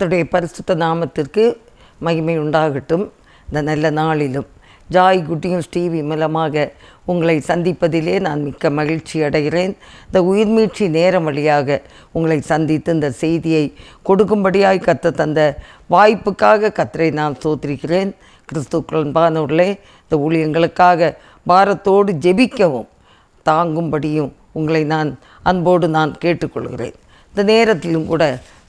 கர்த்தருடைய பரிசுத்த நாமத்திற்கு மகிமை உண்டாகட்டும். இந்த நல்ல நாளிலும் ஜாய் குட்டியும் டிவி மூலமாக உங்களை சந்திப்பதிலே நான் மிக்க மகிழ்ச்சி அடைகிறேன். இந்த உயிர்மீட்சி நேரம் வழியாக உங்களை சந்தித்து இந்த செய்தியை கொடுக்கும்படியாய் கத்த தந்த வாய்ப்புக்காக கத்தரை நான் சோத்திருக்கிறேன் கிறிஸ்துக்களன்பானவர்களே இந்த ஊழியங்களுக்காக பாரத்தோடு ஜெபிக்கவும் தாங்கும்படியும் உங்களை நான் அன்போடு நான் கேட்டுக்கொள்கிறேன். இந்த நேரத்திலும் கூட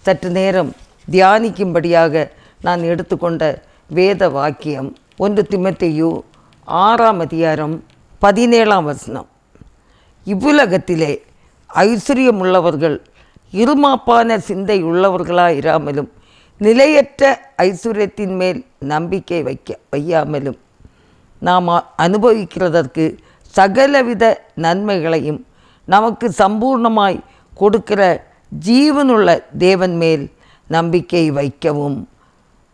சற்று நேரம் தியானிக்கும்படியாக நான் எடுத்துக்கொண்ட வேத வாக்கியம் ஒன்று திமத்தையு ஆறாம் அதிகாரம் பதினேழாம் வசனம். இவ்வுலகத்திலே ஐஸ்வர்யமுள்ளவர்கள் இருமாப்பான சிந்தை உள்ளவர்களாக இராமலும் நிலையற்ற ஐஸ்வர்யத்தின் மேல் நம்பிக்கை வைக்க வையாமலும் நாம் அனுபவிக்கிறதற்கு சகலவித நன்மைகளையும் நமக்கு சம்பூர்ணமாய் கொடுக்கிற ஜீவனுள்ள தேவன் மேல் நம்பிக்கை வைக்கவும்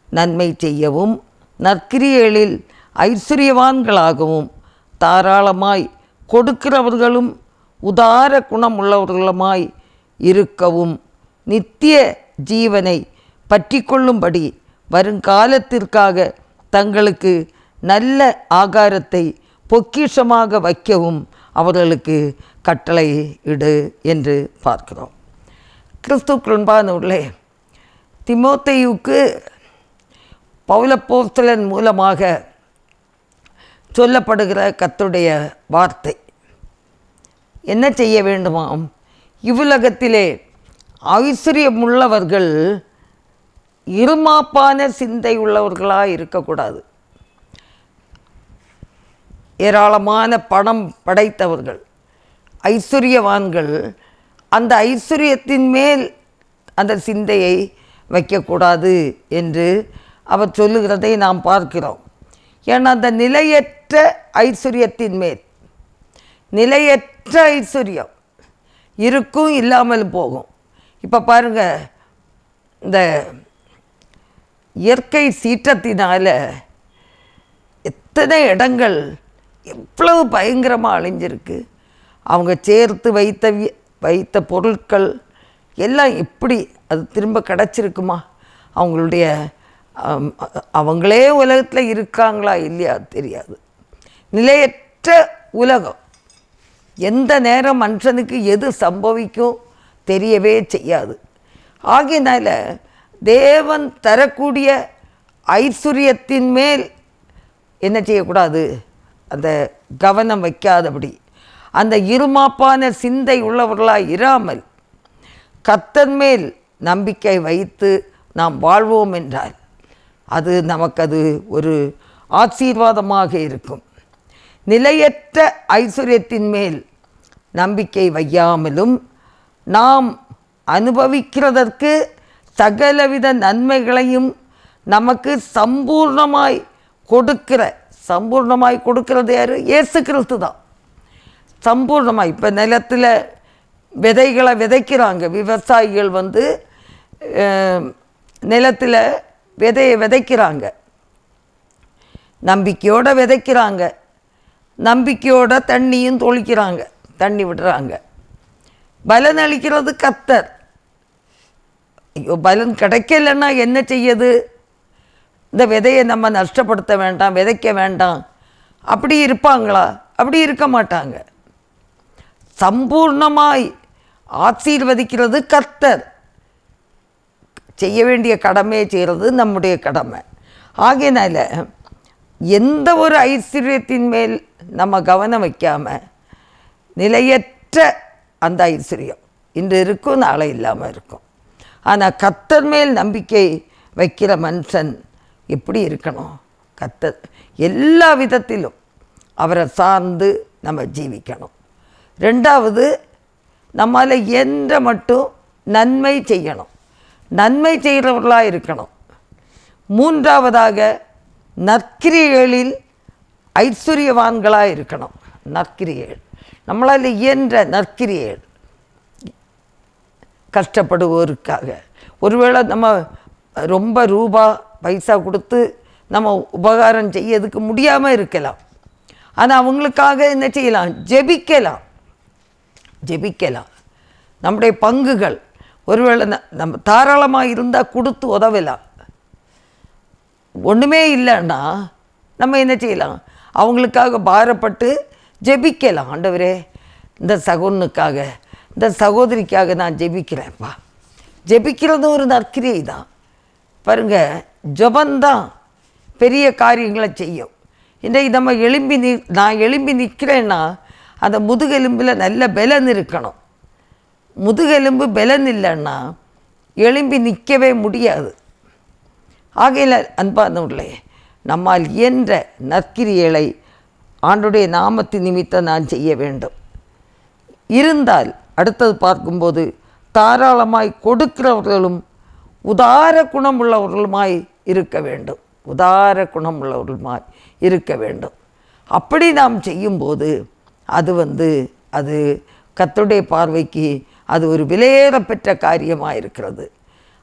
நன்மை செய்யவும் நற்கிரியலில் ஐஸ்வர்யவான்களாகவும் தாராளமாய் கொடுக்கிறவர்களும் உதார குணமுள்ளவர்களுமாய் இருக்கவும் நித்திய ஜீவனை பற்றிக்கொள்ளும்படி வருங்காலத்திற்காக தங்களுக்கு நல்ல ஆகாரத்தை பொக்கிஷமாக வைக்கவும் அவர்களுக்கு கட்டளை இடு என்று பார்க்கிறோம். கிறிஸ்து கிறிஸ்துக்குள்பானவர்களே திமோத்தையுக்கு பௌலப்போஸ்தலன் மூலமாக சொல்லப்படுகிற கத்துடைய வார்த்தை. என்ன செய்ய வேண்டுமாம்? இவ்வுலகத்திலே ஐஸ்வர்யமுள்ளவர்கள் இருமாப்பான சிந்தை உள்ளவர்களாக இருக்கக்கூடாது. ஏராளமான பணம் படைத்தவர்கள் ஐஸ்வர்யவான்கள் அந்த ஐஸ்வர்யத்தின் மேல் அந்த சிந்தையை வைக்கக்கூடாது என்று அவர் சொல்லுகிறதை நாம் பார்க்கிறோம். ஏன்னா அந்த நிலையற்ற ஐஸ்வர்யத்தின் மேல் நிலையற்ற ஐஸ்வர்யம் இருக்கும் இல்லாமல் போகும். இப்போ பாருங்கள் இந்த இயற்கை சீற்றத்தினால் எத்தனை இடங்கள் எவ்வளவு பயங்கரமாக அழிஞ்சிருக்கு. அவங்க சேர்த்து வைத்த வைத்த பொருட்கள் எல்லாம் எப்படி அது திரும்ப கிடச்சிருக்குமா? அவங்களுடைய அவங்களே உலகத்தில் இருக்காங்களா இல்லையா? தெரியாது. நிலையற்ற உலகம். எந்த நேரம் மனுஷனுக்கு எது சம்பவிக்கும் தெரியவே செய்யாது. ஆகையினால தேவன் தரக்கூடிய ஐஸ்வர்யத்தின் மேல் என்ன செய்யக்கூடாது? அந்த கவனம் வைக்காதபடி. அந்த இருமாப்பான சிந்தை உள்ளவர்களாக இராமல் கத்தன் மேல் நம்பிக்கை வைத்து நாம் வாழ்வோம் என்றால் அது நமக்கு அது ஒரு ஆசீர்வாதமாக இருக்கும். நிலையற்ற ஐஸ்வர்யத்தின் மேல் நம்பிக்கை வையாமலும் நாம் அனுபவிக்கிறதற்கு சகலவித நன்மைகளையும் நமக்கு சம்பூர்ணமாய் கொடுக்கிற சம்பூர்ணமாய் கொடுக்கிறது யார்? இயேசு கிறிஸ்து தான். சம்பூர்ணமாக இப்போ நிலத்தில் விதைகளை விதைக்கிறாங்க. விவசாயிகள் வந்து நிலத்தில் விதையை விதைக்கிறாங்க. நம்பிக்கையோட விதைக்கிறாங்க. நம்பிக்கையோட தண்ணியும் தொளிக்கிறாங்க. தண்ணி விடுறாங்க. பலன் அளிக்கிறது கத்தர். ஐயோ பலன் கிடைக்கலன்னா என்ன செய்யுது? இந்த விதையை நம்ம நஷ்டப்படுத்த வேண்டாம் விதைக்க வேண்டாம். அப்படி இருப்பாங்களா? அப்படி இருக்க மாட்டாங்க. சம்பூர்ணமாய் ஆசீர்வதிக்கிறது கர்த்தர் செய்ய வேண்டிய கடமையை செய்கிறது நம்முடைய கடமை. ஆகையினால எந்த ஒரு ஐஸ்வர்யத்தின் மேல் நம்ம கவனம் வைக்காமல் நிலையற்ற அந்த ஐஸ்வர்யம் இன்று இருக்கும் நாளை இல்லாமல் இருக்கும். ஆனால் கத்தர் மேல் நம்பிக்கை வைக்கிற மனுஷன் எப்படி இருக்கணும்? கத்தர் எல்லா விதத்திலும் அவரை சார்ந்து நம்ம ஜீவிக்கணும். ரெண்டாவது நம்மால் என்ற மட்டும் நன்மை செய்யணும். நன்மை செய்கிறவர்களாக இருக்கணும். மூன்றாவதாக நற்கிரியைகளில் ஐஸ்வர்யவான்களாக இருக்கணும். நற்கிரியைகள் நம்மளால் இயன்ற நற்கிரியைகள் கஷ்டப்படுவோருக்காக. ஒருவேளை நம்ம ரொம்ப ரூபா பைசா கொடுத்து நம்ம உபகாரம் செய்யறதுக்கு முடியாமல் இருக்கலாம். ஆனால் அவங்களுக்காக என்ன செய்யலாம்? ஜெபிக்கலாம். ஜெபிக்கலாம். நம்முடைய பங்குகள். ஒருவேளை ந- நம்ம தாராளமாக இருந்தால் கொடுத்து உதவலாம். ஒன்றுமே இல்லைன்னா நம்ம என்ன செய்யலாம்? அவங்களுக்காக பாரப்பட்டு ஜெபிக்கலாம் ஆண்டவரே. இந்த சகோனுக்காக இந்த சகோதரிக்காக நான் ஜெபிக்கிறேன்ப்பா ஜெபிக்கிறதும் ஒரு நற்கிரியை தான். பாருங்க ஜபந்தான் பெரிய காரியங்களை செய்யும். இன்றைக்கு நம்ம எலும்பி நி நான் எலும்பி நிற்கிறேன்னா அந்த முதுகெலும்பில் நல்ல பலன் இருக்கணும். முதுகெலும்பு பலன் இல்லைன்னா எழும்பி நிற்கவே முடியாது. ஆகையில் அன்பானவர்களே நம்மால் இயன்ற நற்கிரியலை ஆண்டுடைய நாமத்து நிமித்தம் நான் செய்ய வேண்டும். இருந்தால் அடுத்தது பார்க்கும்போது தாராளமாய் கொடுக்கிறவர்களும் உதார குணம் உள்ளவர்களுமாய் இருக்க வேண்டும். உதார குணம் உள்ளவர்களுமாய் இருக்க வேண்டும். அப்படி நாம் செய்யும்போது அது வந்து அது கத்துடைய பார்வைக்கு அது ஒரு விலையேறப்பெற்ற காரியமாக இருக்கிறது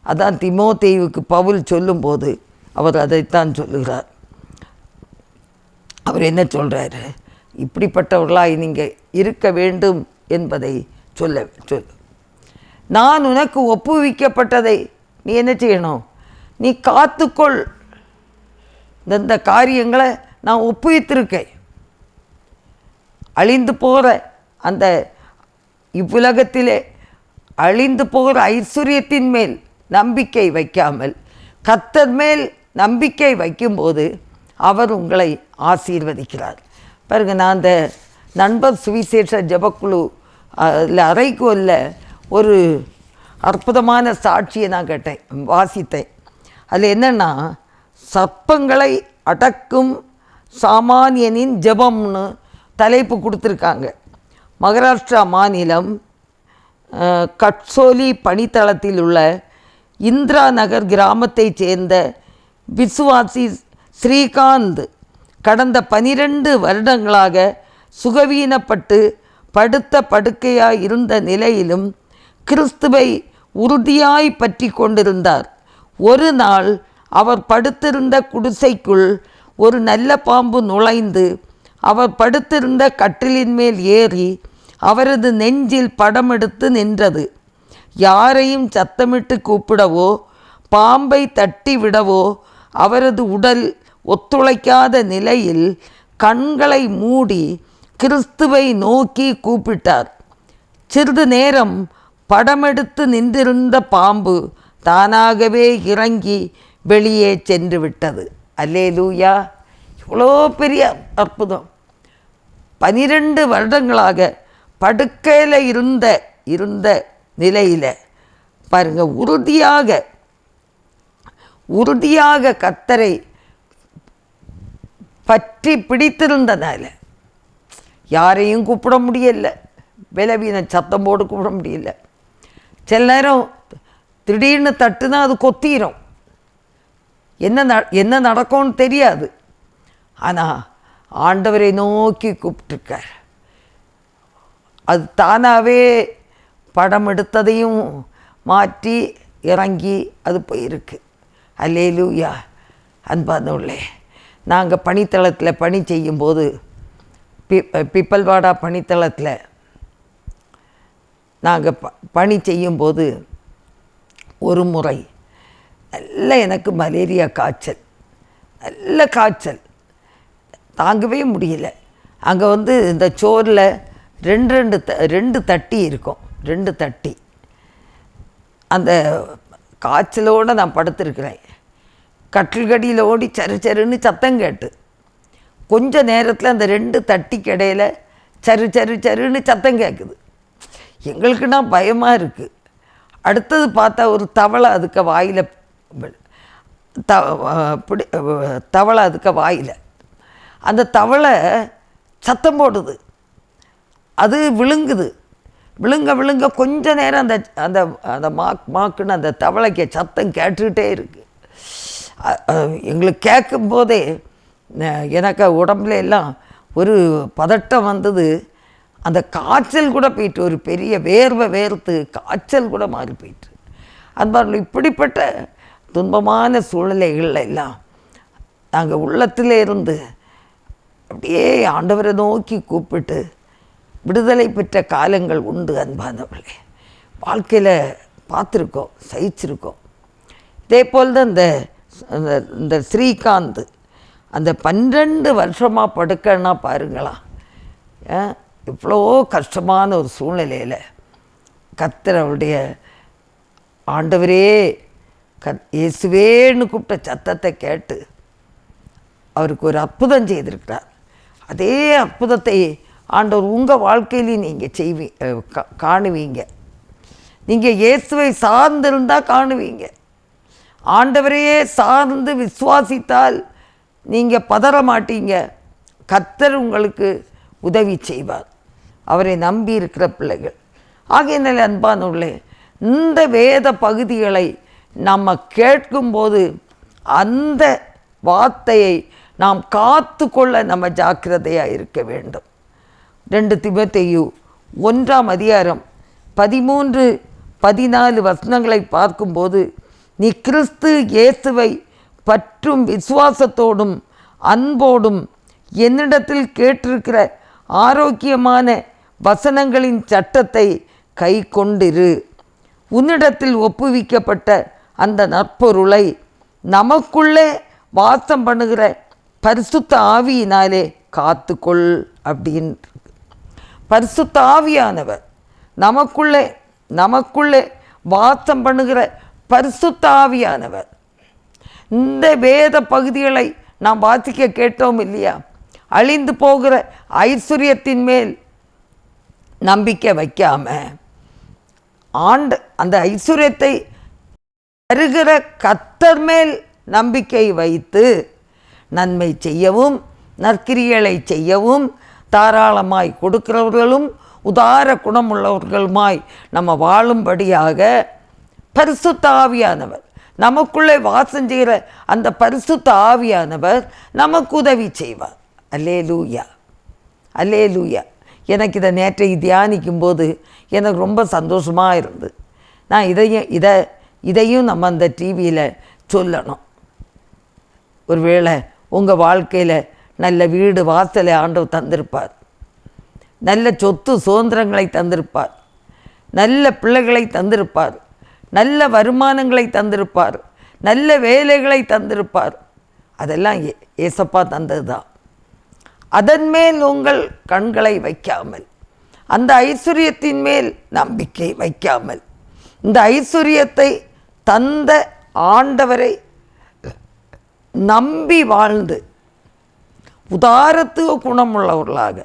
அதான் திமோத்தேயுவுக்கு பவுல் சொல்லும்போது அவர் அதைத்தான் சொல்லுகிறார். அவர் என்ன சொல்கிறாரு இப்படிப்பட்டவர்களாய் நீங்கள் இருக்க வேண்டும் என்பதை சொல்ல சொல். நான் உனக்கு ஒப்புவிக்கப்பட்டதை நீ என்ன செய்யணும்? நீ காத்துக்கொள். இந்த காரியங்களை நான் ஒப்புவித்திருக்கேன். அழிந்து போகிற அந்த இவ்வுலகத்திலே அழிந்து போகிற ஐஸ்வர்யத்தின் மேல் நம்பிக்கை வைக்காமல் கத்தர் மேல் நம்பிக்கை வைக்கும்போது அவர் உங்களை ஆசீர்வதிக்கிறார். பாருங்க நான் அந்த நண்பர் சுவிசேஷ ஜபக்குழு அதில் அறைக்குள்ள ஒரு அற்புதமான சாட்சியை நான் கேட்டேன் வாசித்தேன். அதில் என்னென்னா சர்ப்பங்களை அடக்கும் சாமானியனின் ஜெபம்னு தலைப்பு கொடுத்துருக்காங்க. மகாராஷ்டிரா மாநிலம் கட்சோலி பணித்தளத்தில் உள்ள இந்திரா நகர் கிராமத்தைச் சேர்ந்த விசுவாசி ஸ்ரீகாந்த் கடந்த பனிரெண்டு வருடங்களாக சுகவீனப்பட்டு படுத்த படுக்கையாய் இருந்த நிலையிலும் கிறிஸ்துவை உறுதியாய் பற்றி கொண்டிருந்தார். ஒரு நாள் அவர் படுத்திருந்த குடிசைக்குள் ஒரு நல்ல பாம்பு நுழைந்து அவர் படுத்திருந்த கட்டிலின் மேல் ஏறி அவரது நெஞ்சில் படமெடுத்து நின்றது. யாரையும் சத்தமிட்டு கூப்பிடவோ பாம்பை தட்டி விடவோ அவரது உடல் ஒத்துழைக்காத நிலையில் கண்களை மூடி கிறிஸ்துவை நோக்கி கூப்பிட்டார். சிறிது நேரம் படமெடுத்து நின்றிருந்த பாம்பு தானாகவே இறங்கி வெளியே சென்று விட்டது அல்லேலூயா! இவ்வளோ பெரிய அற்புதம். பனிரெண்டு வருடங்களாக படுக்கையில் இருந்த இருந்த நிலையில் பாருங்க உறுதியாக உறுதியாக கத்தரை பற்றி பிடித்திருந்தனால யாரையும் கூப்பிட முடியல. பலவீன சத்தம் போட்டு கூப்பிட முடியல. சில நேரம் திடீர்னு தட்டுனா அது கொத்திரும். என்ன ந என்ன நடக்கும்னு தெரியாது. ஆனால் ஆண்டவரை நோக்கி கூப்பிட்டுருக்கார். அது தானாகவே படம் எடுத்ததையும் மாற்றி இறங்கி அது போயிருக்கு. அல்லேலூயா. அன்பானவர்களே நாங்கள் பணித்தளத்தில் பணி செய்யும்போது பி பிப்பல்வாடா பணித்தளத்தில் நாங்கள் ப பணி செய்யும்போது ஒரு முறை நல்ல எனக்கு மலேரியா காய்ச்சல். நல்ல காய்ச்சல். தாங்கவே முடியல. அங்கே வந்து இந்த சோறில் ரெண்டு ரெண்டு த ரெண்டு தட்டி இருக்கும். ரெண்டு தட்டி. அந்த காய்ச்சலோடு நான் படுத்திருக்கிறேன். கட்டில்கடியில் ஓடி சரு சருன்னு சத்தம் கேட்டு. கொஞ்ச நேரத்தில் அந்த ரெண்டு தட்டிக்கு இடையில சரு சரு சருன்னு சத்தம் கேட்குது எங்களுக்குன்னா பயமாக இருக்குது அடுத்தது பார்த்தா ஒரு தவளை அதுக்க வாயில் த பிடி தவளை அதுக்க வாயில். அந்த தவளை சத்தம் போடுது. அது விழுங்குது. விழுங்க விழுங்க கொஞ்ச நேரம் அந்த அந்த அந்த மாக் மாக்குன்னு அந்த தவளைக்கு சத்தம் கேட்டுக்கிட்டே இருக்குது எங்களுக்கு கேட்கும் போதே எனக்கு உடம்புல எல்லாம் ஒரு பதட்டம் வந்தது. அந்த காய்ச்சல் கூட போயிட்டு ஒரு பெரிய வேர்வை வேர்த்து காய்ச்சல் கூட மாறி போயிட்டு. அன்பார்கள் இப்படிப்பட்ட துன்பமான சூழ்நிலைகள் எல்லாம் நாங்கள் உள்ளத்திலே இருந்து அப்படியே ஆண்டவரை நோக்கி கூப்பிட்டு விடுதலை பெற்ற காலங்கள் உண்டு அன்பானவர்களே. வாழ்க்கையில் பார்த்துருக்கோம் சகிச்சிருக்கோம். இதே போல் தான் இந்த இந்த- இந்த ஸ்ரீகாந்த் அந்த பன்னெண்டு வருஷமாக படுக்கன்னா பாருங்களா. இவ்வளோ கஷ்டமான ஒரு சூழ்நிலையில் கர்த்தர் அவருடைய ஆண்டவரே கத் இயேசுவேன்னு கூப்பிட்ட சத்தத்தை கேட்டு அவருக்கு ஒரு அற்புதம் செய்திருக்கிறார். அதே அற்புதத்தை ஆண்டவர் உங்கள் வாழ்க்கையிலையும் நீங்கள் செய்வி கா- காணுவீங்க. நீங்கள் இயேசுவை சார்ந்திருந்தால் காணுவீங்க. ஆண்டவரையே சார்ந்து விசுவாசித்தால் நீங்கள் பதற மாட்டீங்க. கத்தர் உங்களுக்கு உதவி செய்வார். அவரை நம்பி இருக்கிற பிள்ளைகள். ஆகையினால் அன்பானுள்ளே இந்த வேத பகுதிகளை நம்ம கேட்கும்போது அந்த வார்த்தையை நாம் காத்து கொள்ள நம்ம ஜாக்கிரதையாக இருக்க வேண்டும். ரெண்டு திபத்தையு ஒன்றாம் அதிகாரம் பதிமூன்று பதினாலு வசனங்களை பார்க்கும்போது நீ கிறிஸ்து இயேசுவை பற்றும் விசுவாசத்தோடும் அன்போடும் என்னிடத்தில் கேட்டிருக்கிற ஆரோக்கியமான வசனங்களின் சட்டத்தை கை கொண்டிரு உன்னிடத்தில் ஒப்புவிக்கப்பட்ட அந்த நற்பொருளை நமக்குள்ளே வாசம் பண்ணுகிற பரிசுத்த ஆவியினாலே காத்துக்கொள் அப்படின்னு பரிசுத்த ஆவியானவர் நமக்குள்ளே நமக்குள்ளே வாசம் பண்ணுகிற பரிசுத்த ஆவியானவர் இந்த வேத பகுதிகளை நாம் வாசிக்க கேட்டோம் இல்லையா? அழிந்து போகிற ஐஸ்வர்யத்தின் மேல் நம்பிக்கை வைக்காம ஆண்டு அந்த ஐஸ்வர்யத்தை தருகிற கத்தர் மேல் நம்பிக்கை வைத்து நன்மை செய்யவும் நற்கிரியலை செய்யவும் தாராளமாய் கொடுக்கிறவர்களும் உதார குணமுள்ளவர்களுமாய் நம்ம வாழும்படியாக பரிசுத்த ஆவியானவர் நமக்குள்ளே வாசம் செய்கிற அந்த பரிசுத்த ஆவியானவர் நமக்கு உதவி செய்வார். அல்லே லூயா அல்லே லூயா எனக்கு இதை நேற்றை தியானிக்கும் போது எனக்கு ரொம்ப சந்தோஷமாக இருந்து நான் இதையும் இதை இதையும் நம்ம அந்த டிவியில் சொல்லணும். ஒருவேளை உங்கள் வாழ்க்கையில் நல்ல வீடு வாசலை ஆண்டவர் தந்திருப்பார். நல்ல சொத்து சுதந்திரங்களை தந்திருப்பார். நல்ல பிள்ளைகளை தந்திருப்பார். நல்ல வருமானங்களை தந்திருப்பார். நல்ல வேலைகளை தந்திருப்பார். அதெல்லாம் ஏ- ஏசப்பா தந்தது தான் அதன் மேல் உங்கள் கண்களை வைக்காமல் அந்த ஐஸ்வர்யத்தின் மேல் நம்பிக்கை வைக்காமல் இந்த ஐஸ்வர்யத்தை தந்த ஆண்டவரை நம்பி வாழ்ந்து உதாரத்துவ குணமுள்ளவர்களாக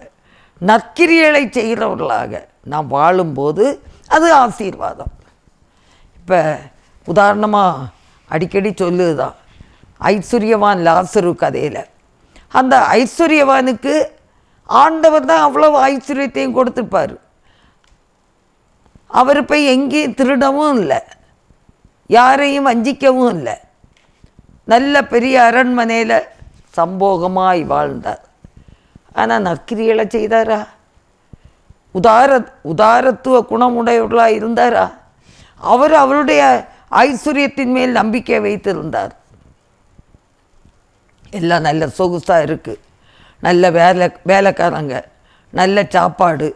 நற்கிரியலை செய்கிறவர்களாக நாம் வாழும்போது அது ஆசீர்வாதம். இப்போ உதாரணமாக அடிக்கடி சொல்லுதான் ஐஸ்வர்யவான் லாசரு கதையில். அந்த ஐஸ்வர்யவானுக்கு ஆண்டவர் தான் அவ்வளவு ஐஸ்வர்யத்தையும் கொடுத்துருப்பார். அவர் போய் எங்கேயும் திருடவும் இல்லை யாரையும் வஞ்சிக்கவும் இல்லை. நல்ல பெரிய அரண்மனையில் சம்போகமாய் வாழ்ந்தார். ஆனால் நக்கிரிகளை செய்தாரா? உதார உதாரத்துவ குணமுடையவர்களாக இருந்தாரா? அவர் அவருடைய ஐஸ்வர்யத்தின் மேல் நம்பிக்கை வைத்திருந்தார். எல்லாம் நல்ல சொகுசாக இருக்குது நல்ல வேலை வேலைக்காரங்க. நல்ல சாப்பாடு.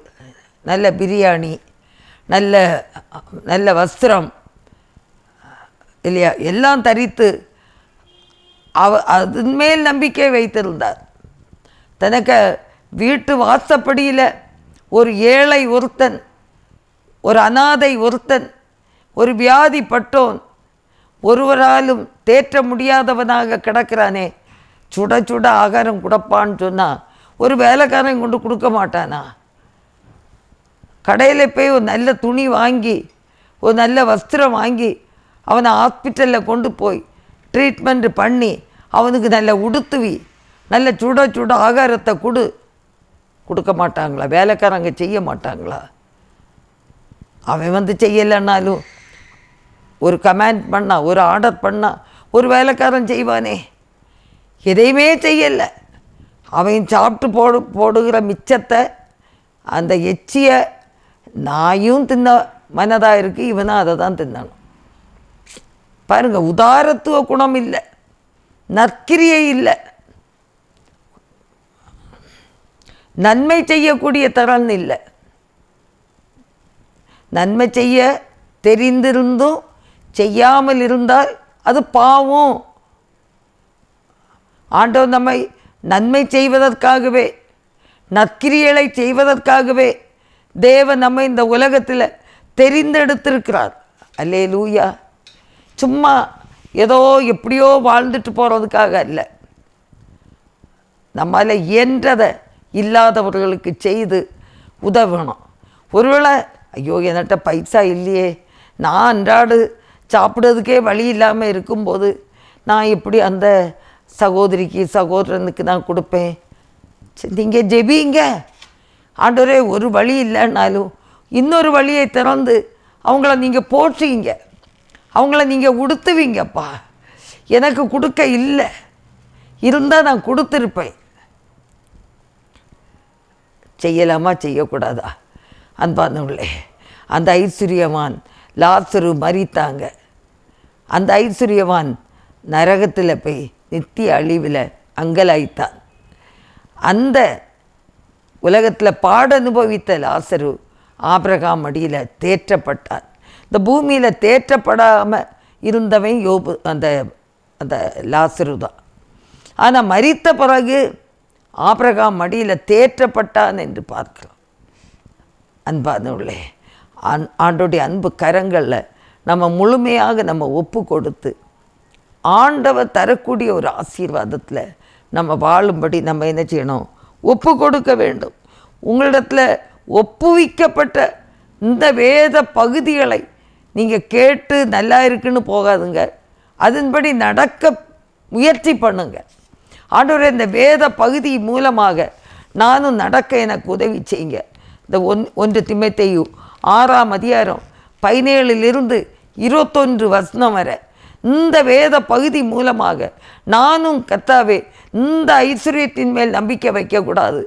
நல்ல பிரியாணி. நல்ல நல்ல வஸ்திரம். இல்லையா? எல்லாம் தரித்து அவ அதன் மேல் நம்பிக்கை வைத்திருந்தார். தனக்கு வீட்டு வாசப்படியில் ஒரு ஏழை ஒருத்தன் ஒரு அனாதை ஒருத்தன் ஒரு வியாதிப்பட்டோன் ஒருவராலும் தேற்ற முடியாதவனாக கிடக்கிறானே. சுட சுட ஆகாரம் கொடுப்பான்னு சொன்னால் ஒரு வேலைக்காரன் கொண்டு கொடுக்க மாட்டானா? கடையில் போய் ஒரு நல்ல துணி வாங்கி ஒரு நல்ல வஸ்திரம் வாங்கி அவனை ஹாஸ்பிட்டலில் கொண்டு போய் ட்ரீட்மெண்ட் பண்ணி அவனுக்கு நல்ல உடுத்துவி நல்ல சுட சுட ஆகாரத்தை கொடு. கொடுக்க மாட்டாங்களா? வேலைக்காரங்க செய்ய மாட்டாங்களா? அவன் வந்து செய்யலைன்னாலும் ஒரு கமெண்ட் பண்ணா ஒரு ஆர்டர் பண்ணா ஒரு வேலைக்காரன் செய்வானே. எதையுமே செய்யலை. அவன் சாப்பிட்டு போடு போடுகிற மிச்சத்தை அந்த எச்சியை நாயும் தின்ன மனதாக இருக்குது இவனும் அதை தான் தின்னணும். பாருங்க உதாரத்துவ குணம் இல்லை நற்கிரியை இல்லை. நன்மை செய்யக்கூடிய திறன் இல்லை. நன்மை செய்ய தெரிந்திருந்தும் செய்யாமல் இருந்தால் அது பாவம். ஆண்டவர் நம்மை நன்மை செய்வதற்காகவே நற்கிரியலை செய்வதற்காகவே தேவன் நம்மை இந்த உலகத்தில் தெரிந்தெடுத்திருக்கிறார். அல்லே லூயா சும்மா ஏதோ எப்படியோ வாழ்ந்துட்டு போகிறதுக்காக இல்லை நம்மால் இயன்றதை இல்லாதவர்களுக்கு செய்து உதவணும். ஒருவேளை ஐயோ என்கிட்ட பைசா இல்லையே. நான் அன்றாடு சாப்பிட்றதுக்கே வழி இல்லாமல் இருக்கும்போது நான் எப்படி அந்த சகோதரிக்கு சகோதரனுக்கு நான் கொடுப்பேன்? நீங்கள் ஜெபிங்க. ஆண்டோரே ஒரு வழி இல்லைன்னாலும் இன்னொரு வழியை திறந்து அவங்கள நீங்கள் போற்றுவீங்க அவங்கள நீங்கள் உடுத்துவீங்கப்பா. எனக்கு கொடுக்க இல்லை. இருந்தால் நான் கொடுத்துருப்பேன். செய்யலாமா? செய்யக்கூடாதா? அன்பானவர்களே அந்த ஐஸ்வர்யவான் லாசரு மறித்தாங்க அந்த ஐஸ்வர்யவான் நரகத்தில் போய் நித்திய அழிவில் அங்கலாய்த்தான். அந்த உலகத்தில் பாட அனுபவித்த லாசரு ஆபிரகாம் அடியில் தேற்றப்பட்டான். இந்த பூமியில் தேற்றப்படாமல் இருந்தவன் யோபு அந்த அந்த லாசரு தான். ஆனால் மறித்த பிறகு ஆபிரகாம் மடியில் தேற்றப்பட்டான் என்று பார்க்கலாம். அன்பானவர்களே அன் ஆண்டோடைய அன்பு கரங்களில் நம்ம முழுமையாக நம்ம ஒப்பு கொடுத்து ஆண்டவர் தரக்கூடிய ஒரு ஆசீர்வாதத்தில் நம்ம வாழும்படி நம்ம என்ன செய்யணும்? ஒப்பு கொடுக்க வேண்டும். உங்களிடத்தில் ஒப்புவிக்கப்பட்ட இந்த வேத பகுதிகளை நீங்கள் கேட்டு நல்லா இருக்குன்னு போகாதுங்க. அதன்படி நடக்க முயற்சி பண்ணுங்க. ஆண்டவரே இந்த வேத பகுதி மூலமாக நானும் நடக்க எனக்கு உதவி செய்யுங்க. இந்த ஒன் ஒன்று திமைத்தையு ஆறாம் அதிகாரம் பதினேழுலிருந்து இருபத்தொன்று வசனம் வரை. இந்த வேத பகுதி மூலமாக நானும் கத்தாவே இந்த ஐஸ்வர்யத்தின் மேல் நம்பிக்கை வைக்கக்கூடாது.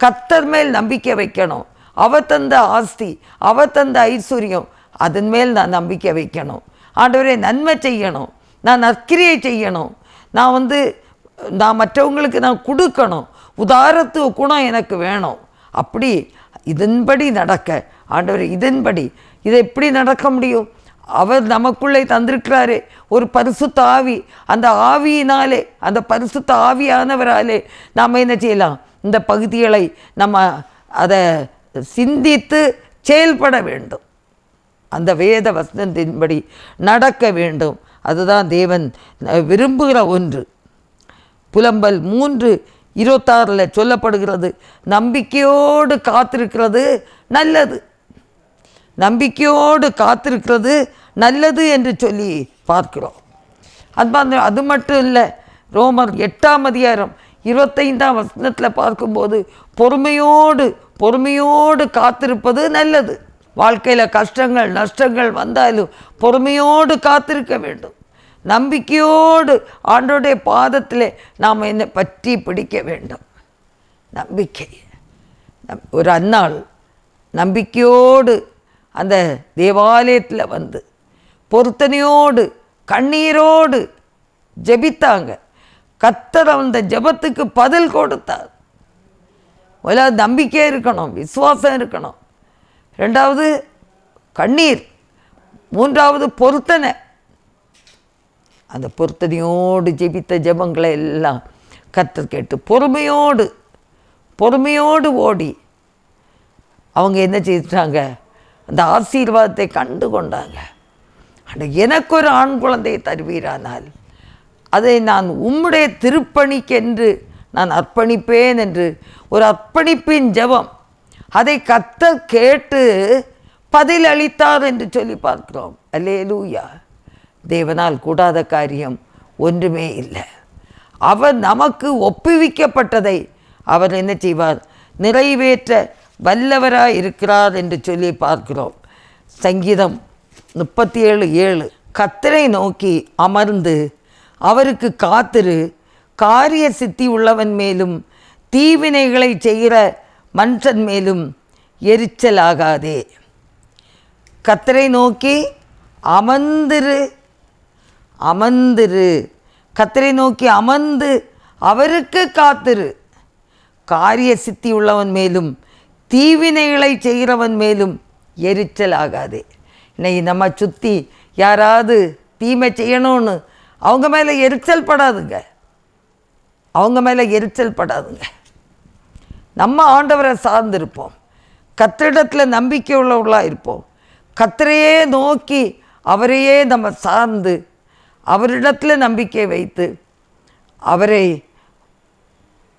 கத்தர் மேல் நம்பிக்கை வைக்கணும். அவ தந்த ஆஸ்தி அவ தந்த ஐஸ்வர்யம் அதன் மேல் நான் நம்பிக்கை வைக்கணும். ஆண்டவரே நன்மை செய்யணும். நான் நற்கிரியை செய்யணும். நான் வந்து நான் மற்றவங்களுக்கு நான் கொடுக்கணும். உதாரத்துவ குணம் எனக்கு வேணும். அப்படி இதன்படி நடக்க. ஆண்டவர் இதன்படி. இதை எப்படி நடக்க முடியும்? அவர் நமக்குள்ளே தந்திருக்கிறாரு. ஒரு பரிசுத்த ஆவி. அந்த ஆவியினாலே அந்த பரிசுத்த ஆவியானவராலே நாம் என்ன செய்யலாம்? இந்த பகுதிகளை நம்ம அதை சிந்தித்து செயல்பட வேண்டும். அந்த வேத வசனத்தின்படி நடக்க வேண்டும். அதுதான் தேவன் விரும்புகிற ஒன்று. புலம்பல் மூன்று இருபத்தாறில் சொல்லப்படுகிறது நம்பிக்கையோடு காத்திருக்கிறது நல்லது. நம்பிக்கையோடு காத்திருக்கிறது நல்லது என்று சொல்லி பார்க்கிறோம். அன்பார்ந்த அது மட்டும் இல்லை ரோமர் எட்டாம் அதிகாரம் இருபத்தைந்தாம் வசனத்தில் பார்க்கும்போது பொறுமையோடு பொறுமையோடு காத்திருப்பது நல்லது. வாழ்க்கையில் கஷ்டங்கள் நஷ்டங்கள் வந்தாலும் பொறுமையோடு காத்திருக்க வேண்டும். நம்பிக்கையோடு ஆண்டோடைய பாதத்தில் நாம் என்ன பற்றி பிடிக்க வேண்டும். நம்பிக்கை. ஒரு அன்னாள் நம்பிக்கையோடு அந்த தேவாலயத்தில் வந்து பொருத்தனையோடு கண்ணீரோடு ஜெபித்தாங்க. கத்தர் அந்த ஜெபத்துக்கு பதில் கொடுத்தார். முதல்ல நம்பிக்கை இருக்கணும் விசுவாசம் இருக்கணும். ரெண்டாவது கண்ணீர். மூன்றாவது பொருத்தனை. அந்த பொருத்தனையோடு ஜெபித்த ஜபங்களை எல்லாம் கத்தர் கேட்டு பொறுமையோடு பொறுமையோடு ஓடி அவங்க என்ன செய்துட்டாங்க? அந்த ஆசீர்வாதத்தை கண்டு கொண்டாங்க. ஆனால் எனக்கு ஒரு ஆண் குழந்தையை தருவீரானால் அதை நான் உம்முடைய திருப்பணிக்கென்று நான் அர்ப்பணிப்பேன் என்று ஒரு அர்ப்பணிப்பின் ஜெபம் அதை கத்தர் கேட்டு பதில் அளித்தார் என்று சொல்லி பார்க்கிறோம். அல்லே லூயா தேவனால் கூடாத காரியம் ஒன்றுமே இல்லை. அவர் நமக்கு ஒப்புவிக்கப்பட்டதை அவர் என்ன செய்வார்? நிறைவேற்ற வல்லவராக இருக்கிறார் என்று சொல்லி பார்க்கிறோம். சங்கீதம் முப்பத்தி ஏழு. ஏழு கத்தரை நோக்கி அமர்ந்து அவருக்கு காத்திரு. காரிய சித்தி உள்ளவன் மேலும் தீவினைகளை செய்கிற மனுஷன் மேலும் எரிச்சலாகாதே. கத்தரை நோக்கி அமர்ந்திரு அமர்ந்திரு. கத்தரை நோக்கி அமர்ந்து அவருக்கு காத்திரு. காரிய சித்தி உள்ளவன் மேலும் தீவினைகளை செய்கிறவன் மேலும் எரிச்சல் ஆகாதே இன்னைக்கு நம்ம சுற்றி யாராவது தீமை செய்யணும்னு அவங்க மேலே எரிச்சல் படாதுங்க. அவங்க மேலே எரிச்சல் படாதுங்க. நம்ம ஆண்டவரை சார்ந்திருப்போம். கத்திரிடத்தில் நம்பிக்கை உள்ளவர்களாக இருப்போம். கத்தரையே நோக்கி அவரையே நம்ம சார்ந்து அவரிடத்தில் நம்பிக்கை வைத்து அவரை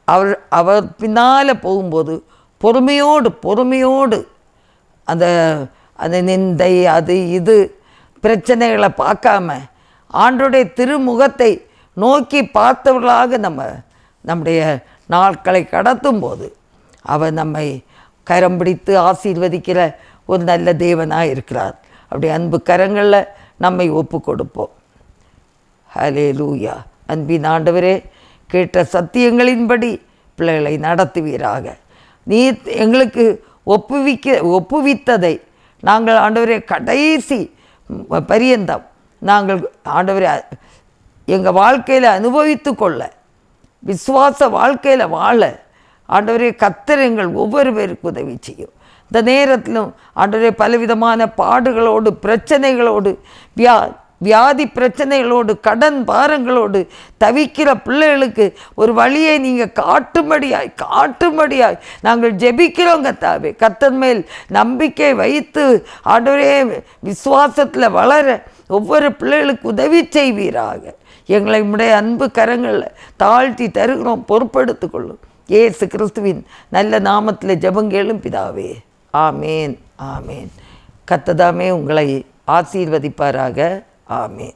அவர் அவர் பின்னால் போகும்போது பொறுமையோடு பொறுமையோடு அந்த அந்த நிந்தை அது இது பிரச்சனைகளை பார்க்காம ஆண்டோடைய திருமுகத்தை நோக்கி பார்த்தவர்களாக நம்ம நம்முடைய நாட்களை கடத்தும் போது அவர் நம்மை கரம் பிடித்து ஆசீர்வதிக்கிற ஒரு நல்ல தேவனாக இருக்கிறார். அப்படி அன்பு கரங்களில் நம்மை ஒப்பு கொடுப்போம் ஹலே லூயா அன்பின் ஆண்டவரே கேட்ட சத்தியங்களின்படி பிள்ளைகளை நடத்துவீராக. நீ எங்களுக்கு ஒப்புவிக்க ஒப்புவித்ததை நாங்கள் ஆண்டவரே கடைசி பரியந்தம் நாங்கள் ஆண்டவரே எங்கள் வாழ்க்கையில் அனுபவித்து கொள்ள விசுவாச வாழ்க்கையில் வாழ ஆண்டவரே கத்தர் எங்கள் ஒவ்வொரு பேருக்கு உதவி செய்யும். இந்த நேரத்திலும் ஆண்டவரே பலவிதமான பாடுகளோடு பிரச்சனைகளோடு வியா வியாதி பிரச்சனைகளோடு கடன் பாரங்களோடு தவிக்கிற பிள்ளைகளுக்கு ஒரு வழியை நீங்கள் காட்டும்படியாய் காட்டும்படியாய் நாங்கள் ஜெபிக்கிறோங்க தாவே. கத்தன் மேல் நம்பிக்கை வைத்து ஆண்டவரே விசுவாசத்தில் வளர ஒவ்வொரு பிள்ளைகளுக்கு உதவி செய்வீராக. எங்களை உடைய அன்பு கரங்களில் தாழ்த்தி தருகிறோம் பொறுப்படுத்திக் கொள்ளும். ஏசு கிறிஸ்துவின் நல்ல நாமத்தில் ஜபங்கேளும் பிதாவே. ஆமேன் ஆமேன். கத்ததாமே உங்களை ஆசீர்வதிப்பாராக. ஆமேன்.